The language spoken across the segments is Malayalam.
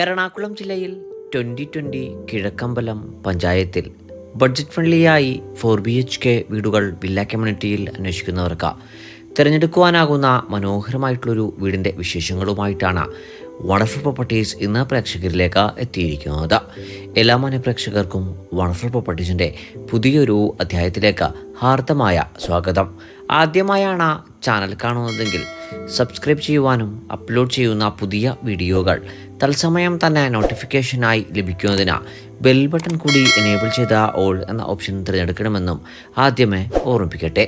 എറണാകുളം ജില്ലയിൽ ട്വന്റി ട്വന്റി കിഴക്കമ്പലം പഞ്ചായത്തിൽ ബഡ്ജറ്റ് ഫ്രണ്ട്ലിയായി ഫോർ ബി എച്ച് കെ വീടുകൾ വില്ല കമ്മ്യൂണിറ്റിയിൽ അന്വേഷിക്കുന്നവർക്ക് തിരഞ്ഞെടുക്കുവാനാകുന്ന മനോഹരമായിട്ടുള്ളൊരു വീടിന്റെ വിശേഷങ്ങളുമായിട്ടാണ് വണ്ടർഫുൾ പ്രോപ്പർട്ടീസ് ഇന്ന് പ്രേക്ഷകരിലേക്ക് എത്തിയിരിക്കുന്നത്. എല്ലാ മാന്യ പ്രേക്ഷകർക്കും വണ്ടർഫുൾ പ്രോപ്പർട്ടീസിന്റെ പുതിയൊരു അധ്യായത്തിലേക്ക് ഹാർദമായ സ്വാഗതം. ആദ്യമായാണ് ചാനൽ കാണുന്നതെങ്കിൽ സബ്സ്ക്രൈബ് ചെയ്യുവാനും അപ്ലോഡ് ചെയ്യുന്ന പുതിയ വീഡിയോകൾ തത്സമയം തന്നെ നോട്ടിഫിക്കേഷനായി ലഭിക്കുന്നതിന് ബെൽ ബട്ടൺ കൂടി എനേബിൾ ചെയ്ത ഓൾ എന്ന ഓപ്ഷൻ തിരഞ്ഞെടുക്കണമെന്നും ആദ്യമേ ഓർമ്മിപ്പിക്കട്ടെ.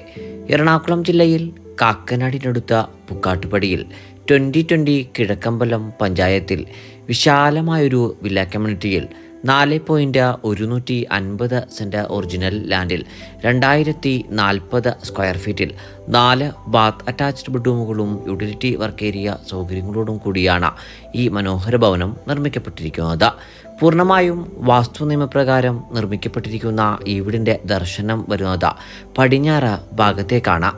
എറണാകുളം ജില്ലയിൽ കാക്കനാടിനടുത്ത പുക്കാട്ടുപടിയിൽ ട്വന്റി ട്വന്റി കിഴക്കമ്പലം പഞ്ചായത്തിൽ വിശാലമായൊരു വില്ല കമ്മ്യൂണിറ്റിയിൽ നാല് പോയിന്റ് ഒരുന്നൂറ്റി അൻപത് സെന്റ് ഒറിജിനൽ ലാൻഡിൽ രണ്ടായിരത്തി നാൽപ്പത് സ്ക്വയർ ഫീറ്റിൽ നാല് ബാത്ത് അറ്റാച്ച്ഡ് ബെഡ്റൂമുകളും യൂട്ടിലിറ്റി വർക്ക് ഏരിയ സൗകര്യങ്ങളോടും കൂടിയാണ് ഈ മനോഹര ഭവനം നിർമ്മിക്കപ്പെട്ടിരിക്കുന്നത്. പൂർണമായും വാസ്തു നിയമപ്രകാരം നിർമ്മിക്കപ്പെട്ടിരിക്കുന്ന ഈ വീടിന്റെ ദർശനം വരുന്നത് പടിഞ്ഞാറ് ഭാഗത്തേക്കാണ്.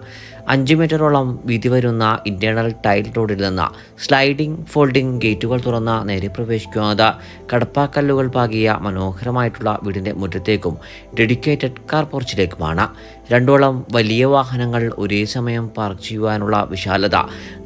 അഞ്ച് മീറ്ററോളം വീതി വരുന്ന ഇന്റേണൽ ടൈൽ റോഡിൽ നിന്ന് സ്ലൈഡിംഗ് ഫോൾഡിംഗ് ഗേറ്റുകൾ തുറന്ന നേരെ പ്രവേശിക്കുന്നത്. കടപ്പാക്കല്ലുകൾ പാകിയ മനോഹരമായിട്ടുള്ള വീടിന്റെ മുറ്റത്തേക്കും ഡെഡിക്കേറ്റഡ് കാർ പോർച്ചിലേക്കുമാണ് രണ്ടോളം വലിയ വാഹനങ്ങൾ ഒരേ സമയം പാർക്ക് ചെയ്യുവാനുള്ള വിശാലത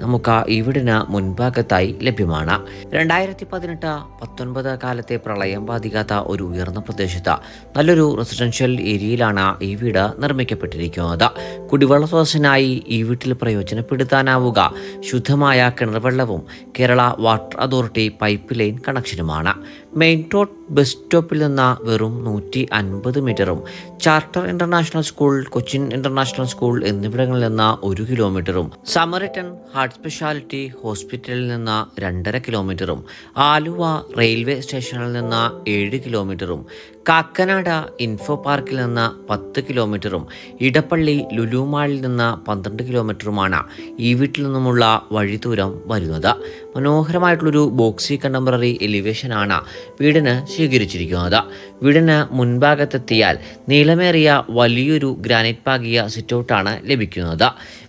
നമുക്ക് ഈ വീടിന് മുൻഭാഗത്തായി ലഭ്യമാണ്. രണ്ടായിരത്തി പതിനെട്ട് പത്തൊൻപത് കാലത്തെ പ്രളയം ബാധിക്കാത്ത ഒരു ഉയർന്ന പ്രദേശത്ത് നല്ലൊരു റെസിഡൻഷ്യൽ ഏരിയയിലാണ് ഈ വീട് നിർമ്മിക്കപ്പെട്ടിരിക്കുന്നത്. കുടിവെള്ള സ്രോതസ്സിനായി ഈ വീട്ടിൽ പ്രയോജനപ്പെടുത്താനാവുക. ശുദ്ധമായ കിണർവെള്ളവും Kerala water authority pipe line കണക്ഷനുമാണ്. Main road bus സ്റ്റോപ്പിൽ നിന്ന് വെറും നൂറ്റി അൻപത് മീറ്ററും. Charter International School Cochin International School എന്നിവിടങ്ങളിൽ നിന്ന് ഒരു കിലോമീറ്ററും. സമറിട്ടൺ ഹാർട്ട് സ്പെഷ്യാലിറ്റി ഹോസ്പിറ്റലിൽ നിന്ന് രണ്ടര കിലോമീറ്ററും. ആലുവ റെയിൽവേ സ്റ്റേഷനിൽ നിന്ന് ഏഴ് കിലോമീറ്ററും. കാക്കനാട ഇൻഫോ പാർക്കിൽ നിന്ന് പത്ത് കിലോമീറ്ററും. ഇടപ്പള്ളി ലുലുമാളിൽ നിന്ന് പന്ത്രണ്ട് കിലോമീറ്ററുമാണ് ഈ വീട്ടിൽ നിന്നുമുള്ള വഴി ദൂരം വരുന്നത്. മനോഹരമായിട്ടുള്ളൊരു ബോക്സി കണ്ടംപററി എലിവേഷനാണ്. വീടിന് സ്വീകരിച്ചിരിക്കുന്നത് വീടിന് മുൻഭാഗത്തെത്തിയാൽ നീളമേറിയ വലിയൊരു ഗ്രാനൈറ്റ് പാകിയ സിറ്റൗട്ടാണ് ലഭിക്കുന്നത്.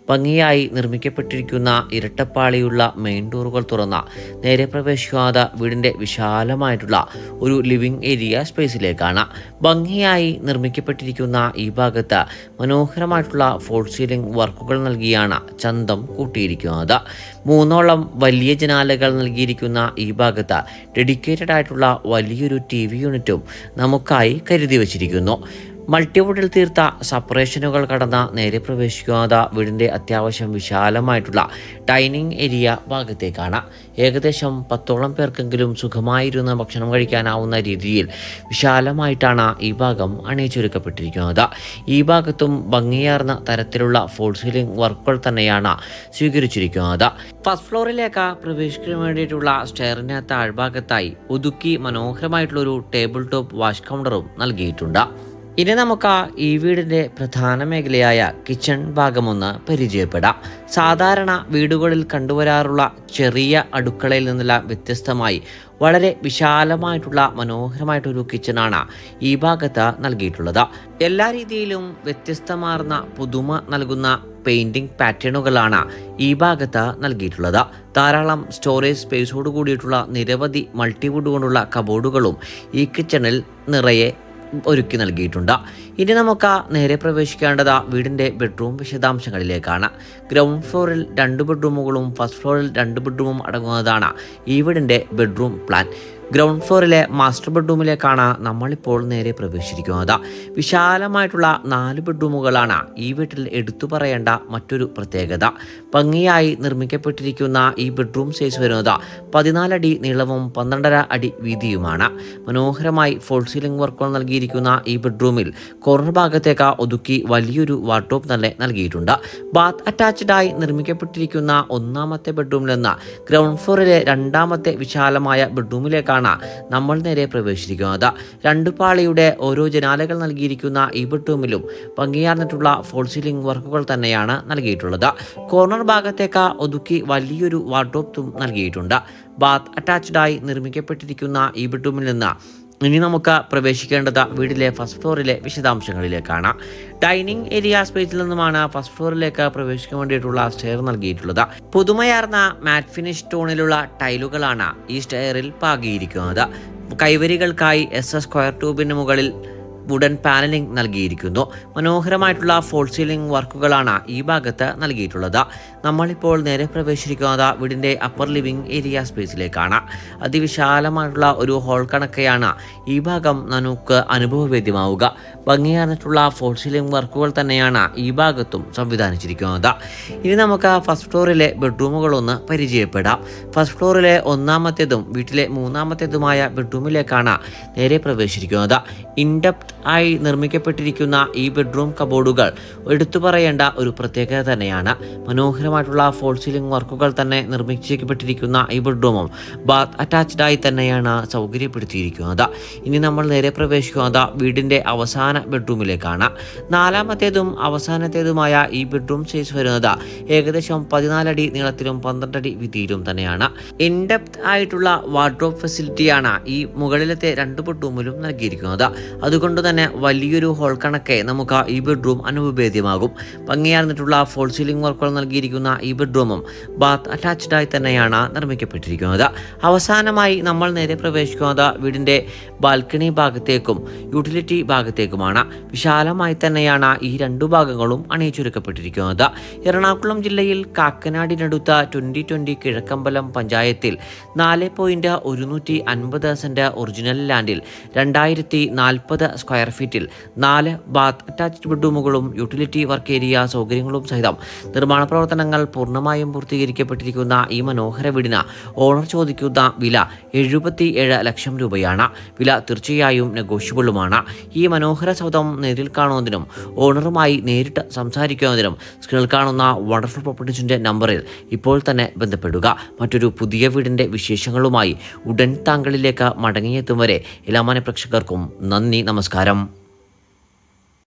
ഭംഗിയായി നിർമ്മിക്കപ്പെട്ടിരിക്കുന്ന ഇരട്ടപ്പാളിയുള്ള മെയിൻ ഡോറുകൾ തുറന്ന നേരെ പ്രവേശിക്കാതെ വീടിന്റെ വിശാലമായിട്ടുള്ള ഒരു ലിവിംഗ് ഏരിയ സ്പേസിലേക്കാണ് ഭംഗിയായി നിർമ്മിക്കപ്പെട്ടിരിക്കുന്ന ഈ ഭാഗത്ത് മനോഹരമായിട്ടുള്ള ഫോൾ സീലിംഗ് വർക്കുകൾ നൽകിയാണ് ചന്തം കൂട്ടിയിരിക്കുന്നത്. മൂന്നോളം വലിയ ജനാലകൾ നൽകിയിരിക്കുന്ന ഈ ഭാഗത്ത് ഡെഡിക്കേറ്റഡ് ആയിട്ടുള്ള വലിയൊരു ടി വി യൂണിറ്റും നമുക്കായി കരുതി വച്ചിരിക്കുന്നു. മൾട്ടിവുഡിൽ തീർത്ത സപ്പറേഷനുകൾ കടന്ന നേരെ പ്രവേശിക്കാതെ വീടിന്റെ അത്യാവശ്യം വിശാലമായിട്ടുള്ള ഡൈനിങ് ഏരിയ ഭാഗത്തേക്കാണ്. ഏകദേശം പത്തോളം പേർക്കെങ്കിലും സുഖമായിരുന്ന ഭക്ഷണം കഴിക്കാനാവുന്ന രീതിയിൽ വിശാലമായിട്ടാണ് ഈ ഭാഗം അണിയിച്ചൊരുക്കപ്പെട്ടിരിക്കുന്നത്. ഈ ഭാഗത്തും ഭംഗിയാർന്ന തരത്തിലുള്ള ഫോൾ സീലിംഗ് വർക്കുകൾ തന്നെയാണ് സ്വീകരിച്ചിരിക്കുന്നത്. ഫസ്റ്റ് ഫ്ലോറിലേക്ക് പ്രവേശിക്കാൻ വേണ്ടിയിട്ടുള്ള സ്റ്റെയറിന് താഴ്ഭാഗത്തായി ഒതുക്കി മനോഹരമായിട്ടുള്ളൊരു ടേബിൾ ടോപ്പ് വാഷ് കൗണ്ടറും നൽകിയിട്ടുണ്ട്. ഇനി നമുക്ക് ഈ വീടിന്റെ പ്രധാന മേഖലയായ കിച്ചൺ ഭാഗമൊന്ന് പരിചയപ്പെടാം. സാധാരണ വീടുകളിൽ കണ്ടുവരാറുള്ള ചെറിയ അടുക്കളയിൽ നിന്നെല്ലാം വ്യത്യസ്തമായി വളരെ വിശാലമായിട്ടുള്ള മനോഹരമായിട്ടൊരു കിച്ചണാണ് ഈ ഭാഗത്ത് നൽകിയിട്ടുള്ളത്. എല്ലാ രീതിയിലും വ്യത്യസ്തമാർന്ന പുതുമ നൽകുന്ന പെയിന്റിംഗ് പാറ്റേണുകളാണ് ഈ ഭാഗത്ത് നൽകിയിട്ടുള്ളത്. ധാരാളം സ്റ്റോറേജ് സ്പേസോട് കൂടിയിട്ടുള്ള നിരവധി മൾട്ടിവുഡ് കൊണ്ടുള്ള കബോർഡുകളും ഈ കിച്ചണിൽ നിറയെ ഒരുക്കി നൽകിയിട്ടുണ്ട്. ഇനി നമുക്ക് നേരെ പ്രവേശിക്കേണ്ടത് വീടിന്റെ ബെഡ്റൂം വിശദാംശങ്ങളിലേക്കാണ്. ഗ്രൗണ്ട് ഫ്ലോറിൽ രണ്ട് ബെഡ്റൂമുകളും ഫസ്റ്റ് ഫ്ലോറിൽ രണ്ട് ബെഡ്റൂമും അടങ്ങുന്നതാണ് ഈ വീടിന്റെ ബെഡ്റൂം പ്ലാൻ ഗ്രൗണ്ട് ഫ്ലോറിലെ മാസ്റ്റർ ബെഡ്റൂമിലേക്കാണ് നമ്മളിപ്പോൾ നേരെ പ്രവേശിച്ചിരിക്കുന്നത്. വിശാലമായിട്ടുള്ള നാല് ബെഡ്റൂമുകളാണ് ഈ വീട്ടിൽ എടുത്തു പറയേണ്ട മറ്റൊരു പ്രത്യേകത. ഭംഗിയായി നിർമ്മിക്കപ്പെട്ടിരിക്കുന്ന ഈ ബെഡ്റൂം സൈസ് വരുന്നത് പതിനാലടി നീളവും പന്ത്രണ്ടര അടി വീതിയുമാണ്. മനോഹരമായി ഫോൾ സീലിംഗ് വർക്കുകൾ നൽകിയിരിക്കുന്ന ഈ ബെഡ്റൂമിൽ കോർണർ ഭാഗത്തേക്ക് ഒതുക്കി വലിയൊരു വാർഡ്രോബ് തന്നെ നൽകിയിട്ടുണ്ട്. ബാത്ത് അറ്റാച്ച്ഡായി നിർമ്മിക്കപ്പെട്ടിരിക്കുന്ന ഒന്നാമത്തെ ബെഡ്റൂമിൽ നിന്ന് ഗ്രൗണ്ട് ഫ്ലോറിലെ രണ്ടാമത്തെ വിശാലമായ ബെഡ്റൂമിലേക്കാണ് നമ്മൾ നേരെ പ്രവേശിച്ചിരിക്കുന്നത്. രണ്ടു പാളിയുടെ ഓരോ ജനാലകൾ നൽകിയിരിക്കുന്ന ഈ ബെഡ്റൂമിലും ഭംഗിയാർന്നിട്ടുള്ള ഫോൾ സീലിംഗ് വർക്കുകൾ തന്നെയാണ് നൽകിയിട്ടുള്ളത്. കോർണർ ഭാഗത്തേക്ക് ഒതുക്കി വലിയൊരു വാർഡ്രോബും നൽകിയിട്ടുണ്ട്. ബാത്ത് അറ്റാച്ച്ഡായി നിർമ്മിക്കപ്പെട്ടിരിക്കുന്ന ഈ ബെഡ്റൂമിൽ നിന്ന് ഇനി നമുക്ക് പ്രവേശിക്കേണ്ടത് വീടിലെ ഫസ്റ്റ് ഫ്ലോറിലെ വിശദാംശങ്ങളിലേക്കാണ് ഡൈനിങ് ഏരിയ സ്പേസിൽ നിന്നുമാണ് ഫസ്റ്റ് ഫ്ലോറിലേക്ക് പ്രവേശിക്കാൻ വേണ്ടിയിട്ടുള്ള സ്റ്റെയർ നൽകിയിട്ടുള്ളത്. പുതുമയാർന്ന മാറ്റ് ഫിനിഷ് ടോണിലുള്ള ടൈലുകളാണ് ഈ സ്റ്റെയറിൽ പാകിയിരിക്കുന്നത്. കൈവരികൾക്കായി എസ് എസ് സ്ക്വയർ ട്യൂബിന് മുകളിൽ വുഡൻ പാനലിംഗ് നൽകിയിരിക്കുന്നു. മനോഹരമായിട്ടുള്ള ഫോൾ സീലിംഗ് വർക്കുകളാണ് ഈ ഭാഗത്ത് നൽകിയിട്ടുള്ളത്. നമ്മളിപ്പോൾ നേരെ പ്രവേശിക്കുന്നത് വീടിന്റെ അപ്പർ ലിവിംഗ് ഏരിയ സ്പേസിലേക്കാണ് അതിവിശാലമായിട്ടുള്ള ഒരു ഹോൾ കണക്കെയാണ് ഈ ഭാഗം നമുക്ക് അനുഭവവേദ്യമാവുക. ഭംഗിയാർന്നിട്ടുള്ള ഫോൾ സീലിംഗ് വർക്കുകൾ തന്നെയാണ് ഈ ഭാഗത്തും സംവിധാനിച്ചിരിക്കുന്നത്. ഇനി നമുക്ക് ഫസ്റ്റ് ഫ്ലോറിലെ ബെഡ്റൂമുകളൊന്ന് പരിചയപ്പെടാം. ഫസ്റ്റ് ഫ്ലോറിലെ ഒന്നാമത്തേതും വീട്ടിലെ മൂന്നാമത്തേതുമായ ബെഡ്റൂമിലേക്കാണ് നേരെ പ്രവേശിച്ചിരിക്കുന്നത്. ഇൻഡെപ്ത് ആയി നിർമ്മിക്കപ്പെട്ടിരിക്കുന്ന ഈ ബെഡ്റൂം കബോർഡുകൾ എടുത്തു പറയേണ്ട ഒരു പ്രത്യേകത തന്നെയാണ്. മനോഹരമായിട്ടുള്ള ഫോൾ സീലിംഗ് വർക്കുകൾ തന്നെ നിർമ്മിക്കപ്പെട്ടിരിക്കുന്ന ഈ ബെഡ്റൂമും ബാത്ത് അറ്റാച്ച്ഡ് ആയി തന്നെയാണ് സൗകര്യപ്പെടുത്തിയിരിക്കുന്നത്. ഇനി നമ്മൾ നേരെ പ്രവേശിക്കുന്നത് വീടിന്റെ അവസാന ബെഡ്റൂമിലേക്കാണ്. നാലാമത്തേതും അവസാനത്തേതുമായ ഈ ബെഡ്റൂം സൈസ് വരുന്നത് ഏകദേശം പതിനാലടി നീളത്തിലും പന്ത്രണ്ടടി വീതിയിലും തന്നെയാണ്. ഇൻഡെപ്ത് ആയിട്ടുള്ള വാർഡ്രോബ് ഫെസിലിറ്റിയാണ് ഈ മുകളിലത്തെ രണ്ട് ബെഡ്റൂമിലും നൽകിയിരിക്കുന്നത്. അതുകൊണ്ട് തന്നെ വലിയൊരു ഹോൾ കണക്കെ നമുക്ക് ഈ ബെഡ്റൂം അനുഭവേദ്യമാകും ഭംഗിയാർന്നിട്ടുള്ള ഫോൾ സീലിംഗ് വർക്കുകൾ നൽകിയിരിക്കുന്ന ഈ ബെഡ്റൂമും ബാത്ത് അറ്റാച്ച്ഡായി തന്നെയാണ് നിർമ്മിക്കപ്പെട്ടിരിക്കുന്നത്. അവസാനമായി നമ്മൾ നേരെ പ്രവേശിക്കുന്നത് വീടിന്റെ ബാൽക്കണി ഭാഗത്തേക്കും യൂട്ടിലിറ്റി ഭാഗത്തേക്കുമാണ്. വിശാലമായി തന്നെയാണ് ഈ രണ്ടു ഭാഗങ്ങളും അണിയിച്ചൊരുക്കപ്പെട്ടിരിക്കുന്നത്. എറണാകുളം ജില്ലയിൽ കാക്കനാടിനടുത്ത ട്വന്റി ട്വന്റി കിഴക്കമ്പലം പഞ്ചായത്തിൽ നാല് പോയിന്റ് ഒരുന്നൂറ്റി അൻപത് സെന്റ് ഒറിജിനൽ ലാൻഡിൽ രണ്ടായിരത്തി നാൽപ്പത് സ്ക്വയർ ഫീറ്റിൽ നാല് ബാത്ത് അറ്റാച്ച്ഡ് ബെഡ്റൂമുകളും യൂട്ടിലിറ്റി വർക്ക് ഏരിയ സൗകര്യങ്ങളും സഹിതം നിർമ്മാണ പ്രവർത്തനങ്ങൾ പൂർണമായും പൂർത്തീകരിക്കപ്പെട്ടിരിക്കുന്ന ഈ മനോഹര വീടിന് ഓണർ ചോദിക്കുന്ന വില എഴുപത്തി ഏഴ് ലക്ഷം രൂപയാണ്. വില തീർച്ചയായും നെഗോഷ്യബിളുമാണ് ഈ മനോഹര സൗദം നേരിൽ കാണുന്നതിനും ഓണറുമായി നേരിട്ട് സംസാരിക്കുന്നതിനും സ്ക്രീനിൽ കാണുന്ന വണ്ടർഫുൾ പ്രോപ്പർട്ടീസിന്റെ നമ്പറിൽ ഇപ്പോൾ തന്നെ ബന്ധപ്പെടുക. മറ്റൊരു പുതിയ വീടിന്റെ വിശേഷങ്ങളുമായി ഉടൻ താങ്കളിലേക്ക് മടങ്ങിയെത്തും വരെ എല്ലാ പ്രേക്ഷകർക്കും നന്ദി നമസ്കാരം